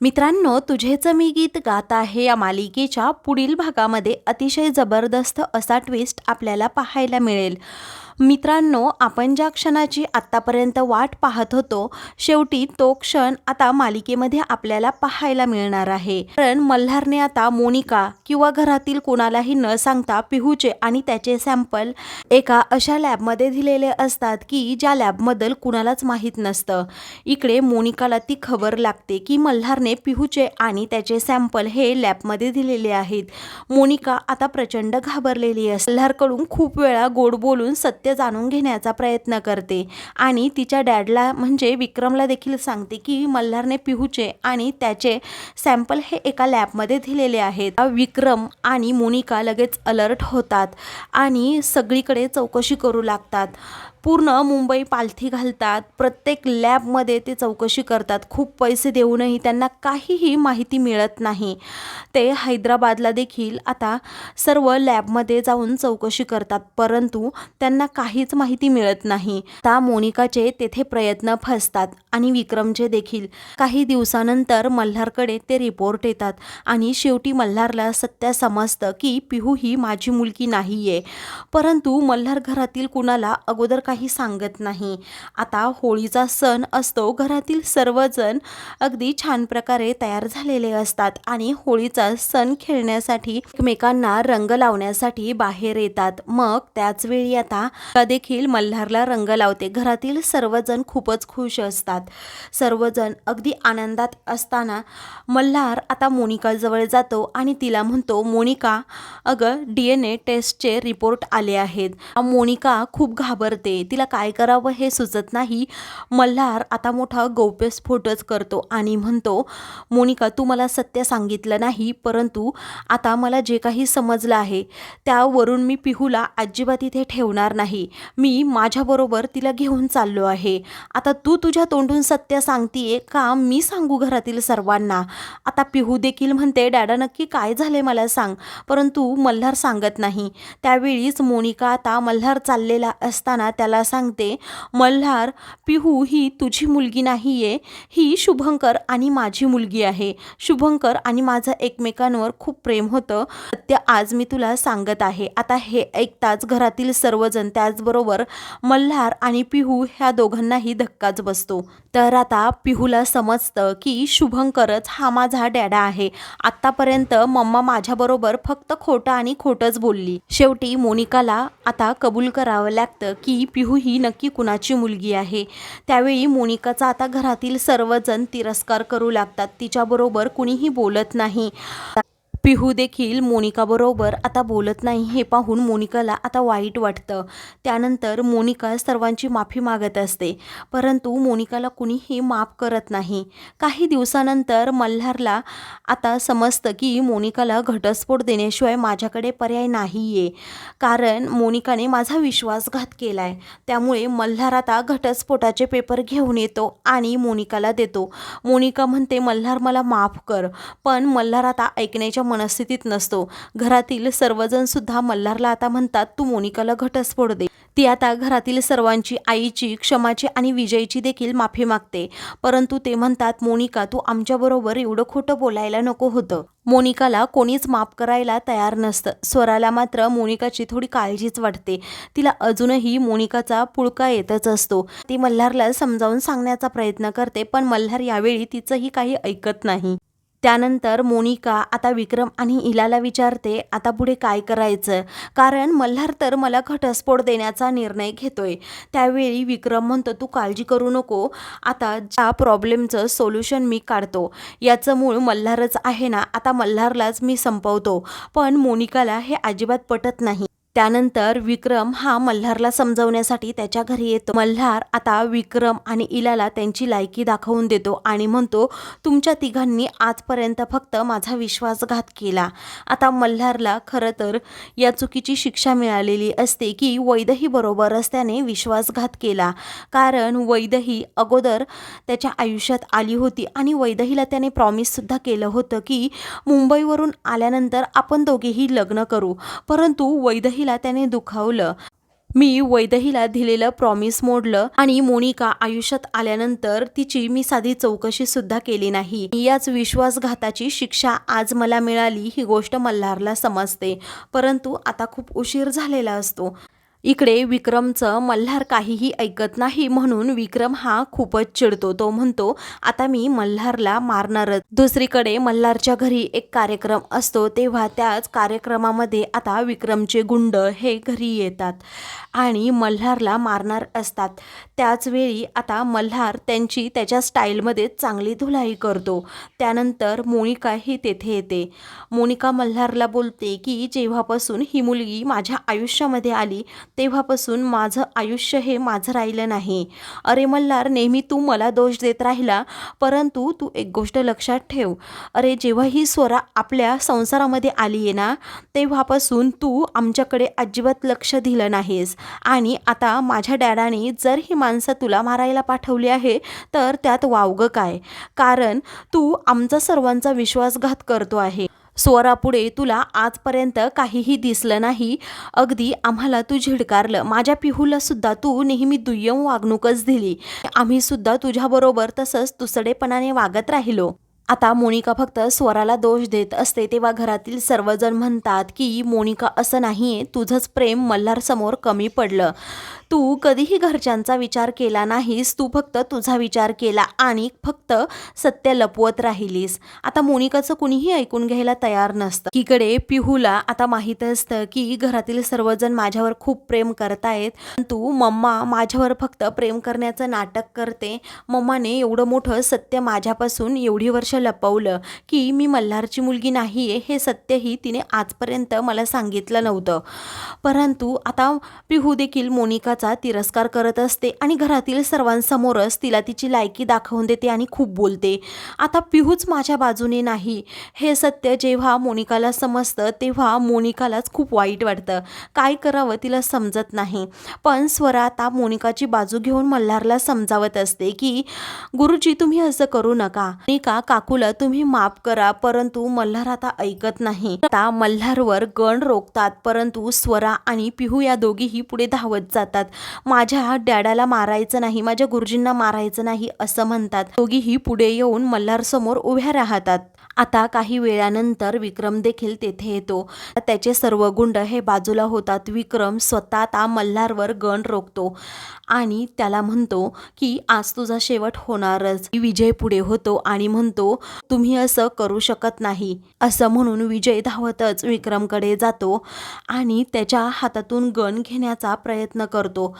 मित्रांनो तुझेचं मी गीत गात आहे या मालिकेच्या पुढील भागामध्ये अतिशय जबरदस्त असा ट्विस्ट आपल्याला पाहायला मिळेल. मित्रांनो आपण ज्या क्षणाची आत्तापर्यंत वाट पाहत होतो शेवटी तो क्षण आता मालिकेमध्ये आपल्याला पाहायला मिळणार आहे. कारण मल्हारने आता मोनिका किंवा घरातील कोणालाही न सांगता पिहूचे आणि त्याचे सॅम्पल एका अशा लॅबमध्ये दिलेले असतात की ज्या लॅबबद्दल कुणालाच माहीत नसतं. इकडे मोनिकाला ती खबर लागते की मल्हारने पिहूचे आणि त्याचे सॅम्पल हे लॅबमध्ये दिलेले आहेत. मोनिका आता प्रचंड घाबरलेली असते. मल्हारकडून खूप वेळा गोड बोलून सत्य जाणून घेण्याचा प्रयत्न करते. आणि तिच्या डॅडला म्हणजे विक्रमला देखील सांगते की मल्हारने पिहूचे आणि त्याचे सॅम्पल हे एका लॅबमध्ये दिलेले आहेत. विक्रम आणि मोनिका लगेच अलर्ट होतात आणि सगळीकडे चौकशी करू लागतात. पूर्ण मुंबई पालथी घालतात प्रत्येक लॅबमध्ये ते चौकशी करतात. खूप पैसे देऊनही त्यांना काहीही माहिती मिळत नाही. ते हैदराबादला देखील आता सर्व लॅबमध्ये जाऊन चौकशी करतात परंतु त्यांना काहीच माहिती मिळत नाही. आता मोनिकाचे तेथे प्रयत्न फसतात आणि विक्रमचे देखील. काही दिवसानंतर मल्हारकडे ते रिपोर्ट येतात आणि शेवटी मल्हारला सत्य समजतं की पिहू ही माझी मुलगी नाही आहे परंतु मल्हार घरातील कुणाला अगोदर काही सांगत नाही. आता होळीचा सण असतो. घरातील सर्वजण अगदी छान प्रकारे तयार झालेले असतात आणि होळीचा सण खेळण्यासाठी एकमेकांना रंग लावण्यासाठी बाहेर येतात. मग त्याच वेळी आता देखील मल्हारला रंग लावते. घरातील सर्वजण खूपच खुश असतात. सर्वजण अगदी आनंदात असताना मल्हार आता मोनिकाजवळ जातो आणि तिला म्हणतो मोनिका अगं डी एन ए टेस्टचे रिपोर्ट आले आहेत. मोनिका खूप घाबरते. तिला काय करावं हे सुचत नाही. मल्हार आता मोठा गौप्यस्फोटच करतो आणि म्हणतो मोनिका तू मला सत्य सांगितलं नाही परंतु आता मला जे काही समजलं आहे त्यावरून मी पिहूला अजिबात इथे ठेवणार नाही. मी माझ्याबरोबर तिला घेऊन चाललो आहे. आता तू तुझ्या तोंडून सत्य सांगतीये का? मी सांगू घरातील सर्वांना. आता पिहू देखील म्हणते डॅडा नक्की काय झाले मला सांग. परंतु मल्हार सांगत नाही. त्यावेळीच मोनिका आता मल्हार चाललेला असताना त्याला सांगते मल्हार पिहू ही तुझी मुलगी नाही आहे ही शुभंकर आणि माझी मुलगी आहे. शुभंकर आणि माझं एकमेकांवर खूप प्रेम होतं. सत्य आज मी तुला सांगत आहे. आता हे ऐकताच घरातील सर्वजण त्याचबरोबर मल्हार आणि पिहू ह्या दोघांनाही धक्काच बसतो. तर आता पिहूला समजतं की शुभंकरच हा माझा डॅडा आहे. आत्तापर्यंत मम्मा माझ्याबरोबर फक्त खोटं आणि खोटंच बोलली. शेवटी मोनिकाला आता कबूल करावं लागतं की पिहू ही नक्की कुणाची मुलगी आहे? त्यावेळी मोनिकाचा आता घरातील सर्वजण तिरस्कार करू लागतात. तिच्याबरोबर कुणीही बोलत नाही. पिहू देखील मोनिकाबरोबर आता बोलत नाही हे पाहून मोनिकाला आता वाईट वाटतं. त्यानंतर मोनिका सर्वांची माफी मागत असते. परंतु मोनिकाला कुणीही माफ करत नाही. काही दिवसानंतर मल्हारला आता समजतं की मोनिकाला घटस्फोट देण्याशिवाय माझ्याकडे पर्याय नाही आहे कारण मोनिकाने माझा विश्वासघात केला आहे त्यामुळे मल्हार आता घटस्फोटाचे पेपर घेऊन येतो आणि मोनिकाला देतो. मोनिका म्हणते मल्हार मला माफ कर. पण मल्हार आता ऐकण्याच्या मनस्थितीत नसतो. घरातील सर्वजण सुद्धा मल्हारला आता म्हणतात तू मोनिकाला घटस्फोट दे. ती आता घरातील सर्वांची आईची क्षमाची आणि विजयची देखील माफी मागते. परंतु ते म्हणतात मोनिका तू आमच्याबरोबर एवढं खोटं बोलायला नको होतं. मोनिकाला कोणीच माफ करायला तयार नसतं. स्वराला मात्र मोनिकाची थोडी काळजीच वाटते. तिला अजूनही मोनिकाचा पुळका येतच असतो. ती मल्हारला समजावून सांगण्याचा प्रयत्न करते पण मल्हार यावेळी तिचंही काही ऐकत नाही. त्यानंतर मोनिका आता विक्रम आणि इलाला विचारते आता पुढे काय करायचं? कारण मल्हार तर मला घटस्फोट देण्याचा निर्णय घेतोय. त्यावेळी विक्रम म्हणतो तू काळजी करू नको. आता ज्या प्रॉब्लेमचं सोल्युशन मी काढतो याचं मूळ मल्हारच आहे ना आता मल्हारलाच मी संपवतो. पण मोनिकाला हे अजिबात पटत नाही. त्यानंतर विक्रम हा मल्हारला समजवण्यासाठी त्याच्या घरी येतो. मल्हार आता विक्रम आणि इलाला त्यांची लायकी दाखवून देतो आणि म्हणतो तुमच्या तिघांनी आजपर्यंत फक्त माझा विश्वासघात केला. आता मल्हारला खरं तर या चुकीची शिक्षा मिळालेली असते की वैदही बरोबर असल्याने विश्वासघात केला. कारण वैदही अगोदर त्याच्या आयुष्यात आली होती आणि वैदहीला त्याने प्रॉमिससुद्धा केलं होतं की मुंबईवरून आल्यानंतर आपण दोघेही लग्न करू. परंतु वैदही वैदहीला त्याने दुखावलं. मी वैदहीला दिलेलं प्रॉमिस मोडलं आणि मोनिका आयुष्यात आल्यानंतर तिची मी साधी चौकशी सुद्धा केली नाही. याच विश्वासघाताची शिक्षा आज मला मिळाली ही गोष्ट मल्हारला समजते. परंतु आता खूप उशीर झालेला असतो. इकडे विक्रमचं मल्हार काहीही ऐकत नाही म्हणून विक्रम हा खूपच चिडतो. तो म्हणतो आता मी मल्हारला मारणारच. दुसरीकडे मल्हारच्या घरी एक कार्यक्रम असतो तेव्हा त्याच कार्यक्रमामध्ये आता विक्रमचे गुंड हे घरी येतात आणि मल्हारला मारणार असतात. त्याच वेळी आता मल्हार त्यांची त्याच्या स्टाईलमध्ये चांगली धुलाई करतो. त्यानंतर मोनिका ही तेथे येते. मोनिका मल्हारला बोलते की जेव्हापासून ही मुलगी माझ्या आयुष्यामध्ये आली तेव्हापासून माझं आयुष्य हे माझं राहिलं नाही. अरे मल्हार नेहमी तू मला दोष देत राहिला परंतु तू एक गोष्ट लक्षात ठेव. अरे जेव्हा ही स्वरा आपल्या संसारामध्ये आली आहे ना तेव्हापासून तू आमच्याकडे अजिबात लक्ष दिलं नाहीस. आणि आता माझ्या डॅडाने जर ही माणसं तुला मारायला पाठवली आहे तर त्यात वावगं काय? कारण तू आमचा सर्वांचा विश्वासघात करतो आहे. स्वरापुढे तुला आजपर्यंत काहीही दिसलं नाही. अगदी आम्हाला तू झिडकारलं. माझ्या पिहूला सुद्धा तू नेहमी दुय्यम वागणूकच दिली. आम्ही सुद्धा तुझ्याबरोबर तसंच तुसडेपणाने वागत राहिलो. आता मोनिका फक्त स्वराला दोष देत असते तेव्हा घरातील सर्वजण म्हणतात की मोनिका असं नाही आहे तुझंच प्रेम मल्हारसमोर कमी पडलं. तू कधीही घरच्यांचा विचार केला नाहीस. तू फक्त तुझा विचार केला आणि फक्त सत्य लपवत राहिलीस. आता मोनिकाचं कुणीही ऐकून घ्यायला तयार नसतं. इकडे पिहूला आता माहीत असतं की घरातील सर्वजण माझ्यावर खूप प्रेम करतायत. तू मम्मा माझ्यावर फक्त प्रेम करण्याचं नाटक करते. मम्माने एवढं मोठं सत्य माझ्यापासून एवढी वर्ष लपवलं की मी मल्हारची मुलगी नाही आहे हे सत्यही तिने आजपर्यंत मला सांगितलं नव्हतं. परंतु आता पिहू देखील मोनिकाचा तिरस्कार करत असते आणि घरातील सर्वांसमोरच तिला तिची लायकी दाखवून देते आणि खूप बोलते. आता पिहूच माझ्या बाजूने नाही. हे सत्य जेव्हा मोनिकाला समजतं तेव्हा मोनिकालाच खूप वाईट वाटतं. काय करावं तिला समजत नाही. पण स्वरा आता मोनिकाची बाजू घेऊन मल्हारला समजावत असते की गुरुजी तुम्ही असं करू नका. मोनिका काकूला तुम्ही माफ करा परंतु मल्हार आता ऐकत नाही. आता मल्हारवर गण रोखतात परंतु स्वरा आणि पिहू या दोघीही पुढे धावत जातात. माझ्या डॅडाला मारायचं नाही माझ्या गुरुजींना मारायचं नाही असं म्हणतात. दोघीही पुढे येऊन मल्हार समोर उभ्या राहतात. आता काही वेळानंतर विक्रम देखील तेथे येतो. त्याचे सर्व गुंड हे बाजूला होतात. विक्रम स्वतः त्या मल्हारवर गण रोखतो आणि त्याला म्हणतो की आज तुझा शेवट होणारच. विजय पुढे होतो आणि म्हणतो तुम्ही असं करू शकत नाही. असं म्हणून विजय धावतच विक्रमकडे जातो आणि त्याच्या हातातून गण घेण्याचा प्रयत्न करतो.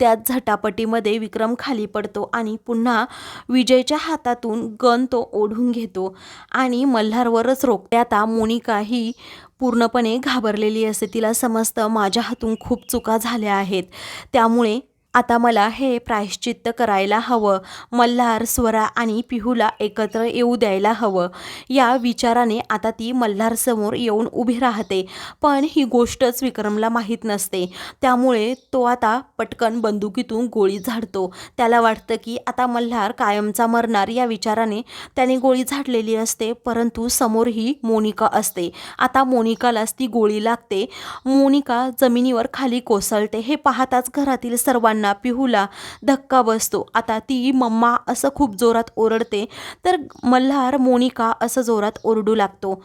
त्याच झटापटीमध्ये विक्रम खाली पडतो आणि पुन्हा विजयच्या हातातून गण तो ओढून घेतो आणि मल्हारवरच रोखते. आता मोनिका ही पूर्णपणे घाबरलेली असते. तिला समजतं माझ्या हातून खूप चुका झाल्या आहेत. त्यामुळे आता मला हे प्रायश्चित्त करायला हवं. मल्हार स्वरा आणि पिहूला एकत्र येऊ द्यायला हवं. या विचाराने आता ती मल्हारसमोर येऊन उभी राहते. पण ही गोष्टच विक्रमला माहीत नसते. त्यामुळे तो आता पटकन बंदुकीतून गोळी झाडतो. त्याला वाटतं की आता मल्हार कायमचा मरणार या विचाराने त्याने गोळी झाडलेली असते परंतु समोर ही मोनिका असते. आता मोनिकालाच ती गोळी लागते. मोनिका जमिनीवर खाली कोसळते. हे पाहताच घरातील सर्वांना पिहूला धक्का बसतो. आता ती मम्मा असं खूप जोरात ओरडते तर मल्हार मोनिका असं जोरात ओरडू लागतो.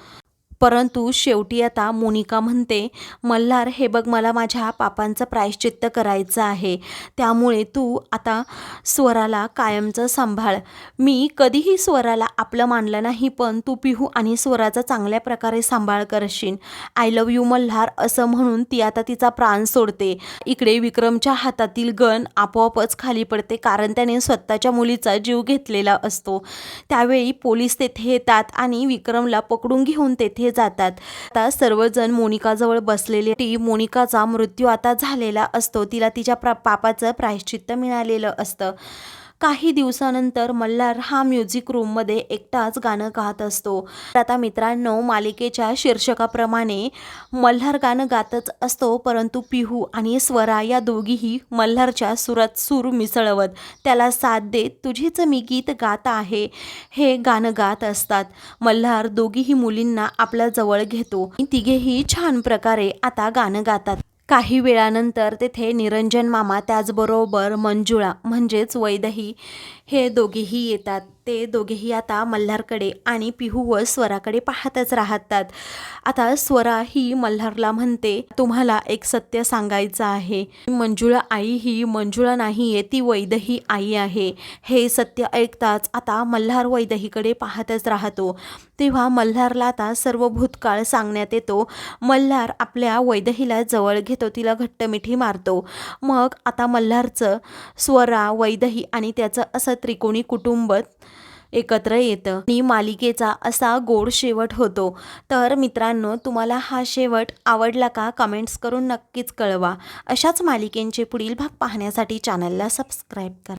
परंतु शेवटी आता मोनिका म्हणते मल्हार हे बघ मला माझ्या पापांचं प्रायश्चित्त करायचं आहे. त्यामुळे तू आता स्वराला कायमचं सांभाळ. मी कधीही स्वराला आपलं मानलं नाही पण तू पिहू आणि स्वराचा चांगल्या प्रकारे सांभाळ करशील. आय लव यू मल्हार असं म्हणून ती आता तिचा प्राण सोडते. इकडे विक्रमच्या हातातील गण आपोआपच खाली पडते कारण त्याने स्वतःच्या मुलीचा जीव घेतलेला असतो. त्यावेळी पोलीस तेथे येतात आणि विक्रमला पकडून घेऊन तेथे जातात. आता सर्वजण मोनिकाजवळ बसलेले ती मोनिकाचा मृत्यू आता झालेला असतो. तिला तिच्या प्र पापाचं प्रायश्चित्त मिळालेलं असतं. काही दिवसानंतर मल्हार हा म्युझिक रूममध्ये एकटाच गाणं गात असतो. तर आता मित्रांनो मालिकेच्या शीर्षकाप्रमाणे मल्हार गाणं गातच असतो परंतु पिहू आणि स्वरा या दोघीही मल्हारच्या सुरात सूर मिसळवत. त्याला साथ देत तुझीच मी गीत गात आहे हे गाणं गात असतात. मल्हार दोघीही मुलींना आपल्या जवळ घेतो. तिघेही छान प्रकारे आता गाणं गातात. काही वेळानंतर तेथे निरंजन मामा त्याचबरोबर मंजुळा म्हणजेच वैदही हे दोघेही येतात. ते दोघेही आता मल्हारकडे आणि पिहू व स्वराकडे पाहतच राहतात. आता स्वरा ही मल्हारला म्हणते तुम्हाला एक सत्य सांगायचं आहे. मंजुळा आई ही मंजुळा नाहीये ती वैदही आई आहे. हे सत्य ऐकताच आता मल्हार वैदहीकडे पाहतच राहतो. तेव्हा मल्हारला आता सर्व भूतकाळ सांगण्यात येतो. मल्हार आपल्या वैदहीला जवळ घेतो तिला घट्ट मिठी मारतो. मग आता मल्हारचं स्वरा वैदही आणि त्याचं असं त्रिकोणी कुटुंब एकत्र येतं. आणि मालिकेचा असा गोड शेवट होतो. तर मित्रांनो तुम्हाला हा शेवट आवडला का? कमेंट्स करून नक्कीच कळवा. अशाच मालिकेंचे पुढील भाग पाहण्यासाठी चॅनलला सबस्क्राईब करा.